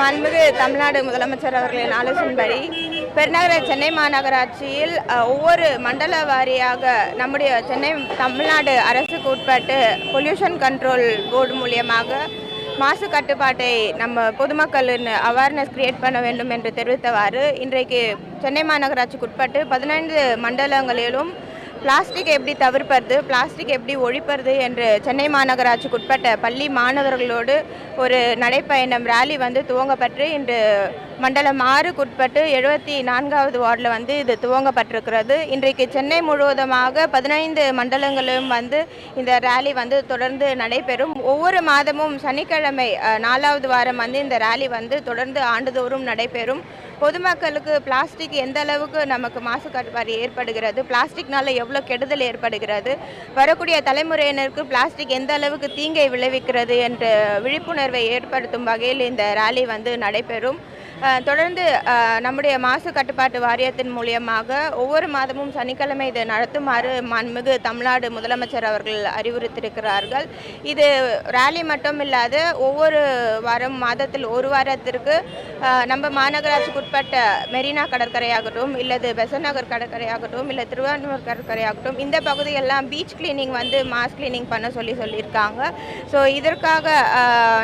மாண்புமிகு தமிழ்நாடு முதலமைச்சர் அவர்களின் ஆலோசனைப்படி பெருநகர சென்னை மாநகராட்சியில் ஒவ்வொரு மண்டல வாரியாக நம்முடைய சென்னை தமிழ்நாடு அரசுக்கு உட்பட்டு பொல்யூஷன் கண்ட்ரோல் போர்டு மூலியமாக மாசு கட்டுப்பாட்டை நம்ம பொதுமக்களின் அவேர்னஸ் கிரியேட் பண்ண வேண்டும் என்று தெரிவித்தவாறு இன்றைக்கு சென்னை மாநகராட்சிக்கு உட்பட்டு பதினைந்து மண்டலங்களிலும் பிளாஸ்டிக் எப்படி தவிர்ப்பது பிளாஸ்டிக் எப்படி ஒழிப்பது என்று சென்னை மாநகராட்சிக்கு உட்பட்ட பள்ளி மாணவர்களோடு ஒரு நடைப்பயணம் ரேலி வந்து துவங்கப்பட்டு இன்று மண்டலம் ஆறுக்கு உட்பட்டு எழுபத்தி நான்காவது வார்டில் வந்து இது துவங்கப்பட்டிருக்கிறது. இன்றைக்கு சென்னை முழுவதுமாக பதினைந்து மண்டலங்களிலும் வந்து இந்த ரேலி வந்து தொடர்ந்து நடைபெறும். ஒவ்வொரு மாதமும் சனிக்கிழமை நாலாவது வாரம் வந்து இந்த ரேலி வந்து தொடர்ந்து ஆண்டுதோறும் நடைபெறும். பொதுமக்களுக்கு பிளாஸ்டிக் எந்த அளவுக்கு நமக்கு மாசு கட்டுப்பாடு ஏற்படுகிறது பிளாஸ்டிக்னால எவ்வளோ கெடுதல் ஏற்படுகிறது வரக்கூடிய தலைமுறையினருக்கு பிளாஸ்டிக் எந்த அளவுக்கு தீங்கை விளைவிக்கிறது என்ற விழிப்புணர்வை ஏற்படுத்தும் வகையில் இந்த ரேலி வந்து நடைபெறும். தொடர்ந்து நம்முடைய மாசு கட்டுப்பாட்டு வாரியத்தின் மூலியமாக ஒவ்வொரு மாதமும் சனிக்கிழமை இதை நடத்துமாறு மாண்புமிகு தமிழ்நாடு முதலமைச்சர் அவர்கள் அறிவுறுத்தியிருக்கிறார்கள். இது ரேலி மட்டும் இல்லாத ஒவ்வொரு வாரம் மாதத்தில் ஒரு வாரத்திற்கு நம்ம மாநகராட்சிக்குட்பட்ட மெரினா கடற்கரையாகட்டும் இல்லது பெசநகர் நகர் கடற்கரையாகட்டும் இல்லை திருவான்மூர் கடற்கரையாகட்டும் இந்த பகுதியெல்லாம் பீச் கிளீனிங் வந்து மாஸ் கிளீனிங் பண்ண சொல்லி சொல்லியிருக்காங்க. ஸோ இதற்காக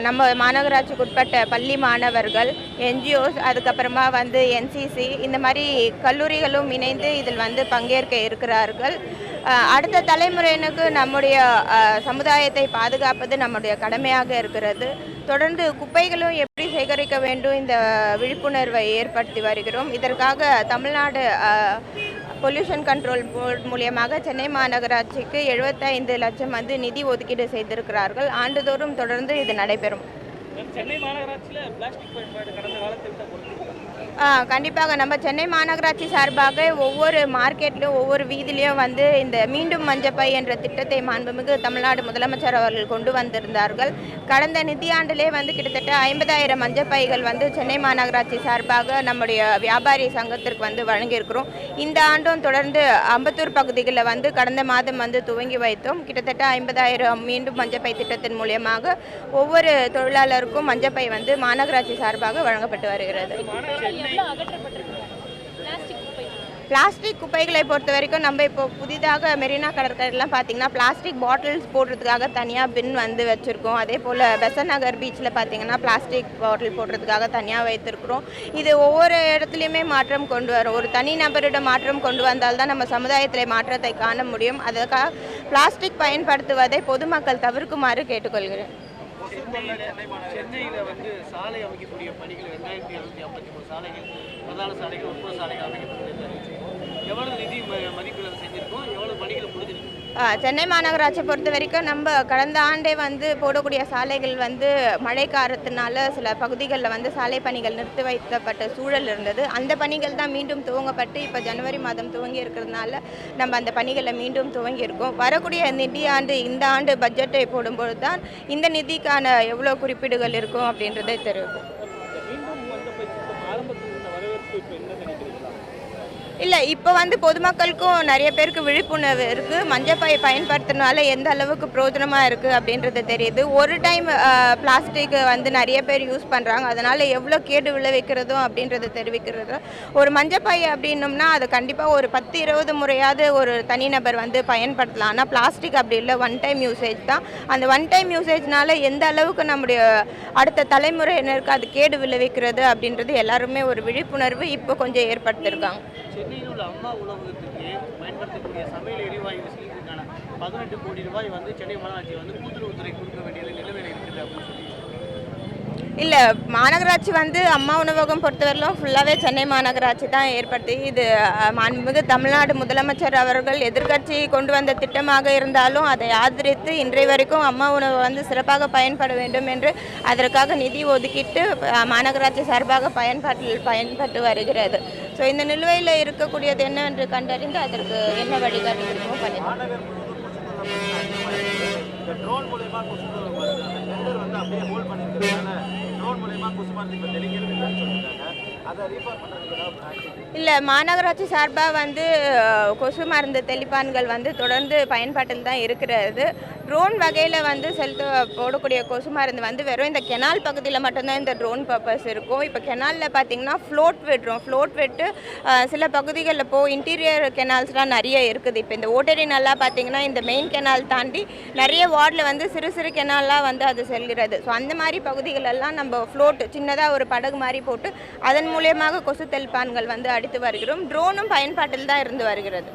நம்ம மாநகராட்சிக்குட்பட்ட பள்ளி மாணவர்கள் என்ஜிஓ என்ஜிஓஸ் அதுக்கப்புறமா வந்து என்சிசி இந்த மாதிரி கல்லூரிகளும் இணைந்து இதில் வந்து பங்கேற்க இருக்கிறார்கள். அடுத்த தலைமுறையினுக்கு நம்முடைய சமுதாயத்தை பாதுகாப்பது நம்முடைய கடமையாக இருக்கிறது. தொடர்ந்து குப்பைகளும் எப்படி சேகரிக்க வேண்டும் இந்த விழிப்புணர்வை ஏற்படுத்தி வருகிறோம். இதற்காக தமிழ்நாடு பொல்யூஷன் கண்ட்ரோல் போர்டு மூலியமாக சென்னை மாநகராட்சிக்கு எழுபத்தைந்து லட்சம் வந்து நிதி ஒதுக்கீடு செய்திருக்கிறார்கள். ஆண்டுதோறும் தொடர்ந்து இது நடைபெறும். சென்னை மாநகராட்சியில் பிளாஸ்டிக் பயன்பாடு கடந்த காலத்தில் தான் கண்டிப்பாக. நம்ம சென்னை மாநகராட்சி சார்பாக ஒவ்வொரு மார்க்கெட்லையும் ஒவ்வொரு வீதிலையும் வந்து இந்த மீண்டும் மஞ்சப்பை என்ற திட்டத்தை மாண்புமிகு தமிழ்நாடு முதலமைச்சர் அவர்கள் கொண்டு வந்திருந்தார்கள். கடந்த நிதியாண்டிலே வந்து கிட்டத்தட்ட ஐம்பதாயிரம் மஞ்சப்பைகள் வந்து சென்னை மாநகராட்சி சார்பாக நம்முடைய வியாபாரி சங்கத்திற்கு வந்து வழங்கியிருக்கிறோம். இந்த ஆண்டும் தொடர்ந்து அம்பத்தூர் பகுதிகளில் வந்து கடந்த மாதம் வந்து துவங்கி வைத்தோம். கிட்டத்தட்ட ஐம்பதாயிரம் மீண்டும் மஞ்சப்பை திட்டத்தின் மூலியமாக ஒவ்வொரு தொழிலாளருக்கும் மஞ்சப்பை வந்து மாநகராட்சி சார்பாக வழங்கப்பட்டு வருகிறது. பிளாஸ்டிக் குப்பை பிளாஸ்டிக் குப்பைகளை. பொறுத்த வரைக்கும் நம்ம இப்போ புதிதாக மெரினா கடற்கரைலாம் பார்த்தீங்கன்னா பிளாஸ்டிக் பாட்டில்ஸ் போடுறதுக்காக தனியாக பின் வந்து வச்சுருக்கோம். அதே போல் பெசன் நகர் பீச்சில் பார்த்தீங்கன்னா பிளாஸ்டிக் பாட்டில் போடுறதுக்காக தனியாக வைத்திருக்கிறோம். இது ஒவ்வொரு இடத்துலையுமே மாற்றம் கொண்டு வரும். ஒரு தனி நபரிடம் மாற்றம் கொண்டு வந்தால் தான் நம்ம சமுதாயத்தில் மாற்றத்தை காண முடியும். அதற்காக பிளாஸ்டிக் பயன்படுத்துவதை பொதுமக்கள் தவிர்க்குமாறு கேட்டுக்கொள்கிறேன். சென்னையில் வந்து சாலை அமைக்கக்கூடிய பணிகள் ரெண்டாயிரத்தி எழுநூத்தி ஐம்பத்தி மூணு சாலைகள் பிரதான சாலைகள் உட்புற சாலைகள் அமைக்கப்பட்டு எவ்வளவு நிதி மதிப்பீடு செஞ்சிருக்கோம்? எவ்வளவு சென்னை மாநகராட்சியை பொறுத்த வரைக்கும் நம்ம கடந்த ஆண்டே வந்து போடக்கூடிய சாலைகள் வந்து மழை காரத்தினால சில பகுதிகளில் வந்து சாலை பணிகள் நிறுத்தி வைக்கப்பட்ட சூழல் இருந்தது. அந்த பணிகள் தான் மீண்டும் துவங்கப்பட்டு இப்போ ஜனவரி மாதம் துவங்கி இருக்கிறதுனால நம்ம அந்த பணிகளை மீண்டும் துவங்கியிருக்கோம் வரக்கூடிய நிதியாண்டு இந்த ஆண்டு பட்ஜெட்டை போடும்போது தான் இந்த நிதிக்கான எவ்வளோ குறிப்பீடுகள் இருக்கும் அப்படின்றதை தெரிவிக்கும் மீண்டும் வந்து திட்டம் ஆரம்பத்தில் இருந்த வரவேற்பு இப்போ என்ன நினைக்கிறீங்களா இல்லை இப்போ வந்து பொதுமக்களுக்கும் நிறைய பேருக்கு விழிப்புணர்வு இருக்குது மஞ்சப்பாயை பயன்படுத்துறதுனால எந்த அளவுக்கு பிரோஜனமாக இருக்குது அப்படின்றது தெரியுது. ஒரு டைம் பிளாஸ்டிக் வந்து நிறைய பேர் யூஸ் பண்ணுறாங்க அதனால் எவ்வளோ கேடு விளைவிக்கிறதும் அப்படின்றத தெரிவிக்கிறது. ஒரு மஞ்சப்பை அப்படின்னோம்னா அது கண்டிப்பாக ஒரு பத்து இருபது முறையாவது ஒரு தனிநபர் வந்து பயன்படுத்தலாம். ஆனால் பிளாஸ்டிக் அப்படி இல்லை. ஒன் டைம் யூசேஜ் தான். அந்த ஒன் டைம் யூசேஜ்னால எந்த அளவுக்கு நம்முடைய அடுத்த தலைமுறையினருக்கு அது கேடு விளைவிக்கிறது அப்படின்றது எல்லாருமே ஒரு விழிப்புணர்வு இப்போ கொஞ்சம் ஏற்படுத்தியிருக்காங்க சென்னையில் உள்ள அம்மா உணவகத்துக்கு பயன்படுத்தக்கூடிய சமையல் எரிவாயு சிலிண்டருக்கான பதினெட்டு கோடி ரூபாய் வந்து சென்னை மாநகராட்சி வந்து கூட்டுறவுத்துறை கொடுக்க வேண்டியது நிலுவையில் இருக்குது அப்படின்னு சொல்லி இல்லை மாநகராட்சி வந்து அம்மா உணவகம் பொறுத்தவரையிலும் ஃபுல்லாகவே சென்னை மாநகராட்சி தான் ஏற்படுத்தி இது அஹ், மாண்புமிகு தமிழ்நாடு முதலமைச்சர் அவர்கள் எதிர்கட்சி கொண்டு வந்த திட்டமாக இருந்தாலும் அதை ஆதரித்து இன்றைய வரைக்கும் அம்மா உணவு வந்து சிறப்பாக பயன்பட வேண்டும் என்று அதற்காக நிதி ஒதுக்கிட்டு மாநகராட்சி சார்பாக பயன்பாட்டில் பயன்பட்டு வருகிறது. ஸோ இந்த நிலுவையில் இருக்கக்கூடியது என்னவென்று கண்டறிந்து அதற்கு என்ன வழிகாட்டி கொடுக்கணும் பண்ணி ட்ரோன் மூலயமா அந்த வந்து அப்படியே இப்போ தெளிக்கிறது இல்லைன்னு சொல்லியிருக்காங்க. அதை ரீஃபார் பண்ணுறதுக்கு இல்லை மாநகராட்சி சார்பாக வந்து கொசு மருந்து தெளிப்பான்கள் வந்து தொடர்ந்து பயன்பாட்டில் தான் இருக்கிறது. ட்ரோன் வகையில் வந்து செலுத்த போடக்கூடிய கொசு மருந்து வந்து வெறும் இந்த கெனால் பகுதியில் மட்டும்தான் இந்த ட்ரோன் பர்பஸ் இருக்கும். இப்போ கெனாலில் பார்த்தீங்கன்னா ஃப்ளோட் விடுறோம் ஃப்ளோட் விட்டு சில பகுதிகளில் போ இன்டீரியர் கெனால்ஸ்லாம் நிறைய இருக்குது. இப்போ இந்த ஓட்டரி நல்லா பார்த்தீங்கன்னா இந்த மெயின் கெனால் தாண்டி நிறைய வார்டில் வந்து சிறு சிறு கெனால்லாம் வந்து அது செல்கிறது. ஸோ அந்த மாதிரி பகுதிகளெல்லாம் நம்ம ஃப்ளோட் சின்னதாக ஒரு படகு மாதிரி போட்டு அதன் மூலியமாக கொசு தெளிப்பான்கள் வந்து அடி அடித்து வருகிறோம். ட்ரோனும் பயன்பாட்டில் தான் இருந்து வருகிறது.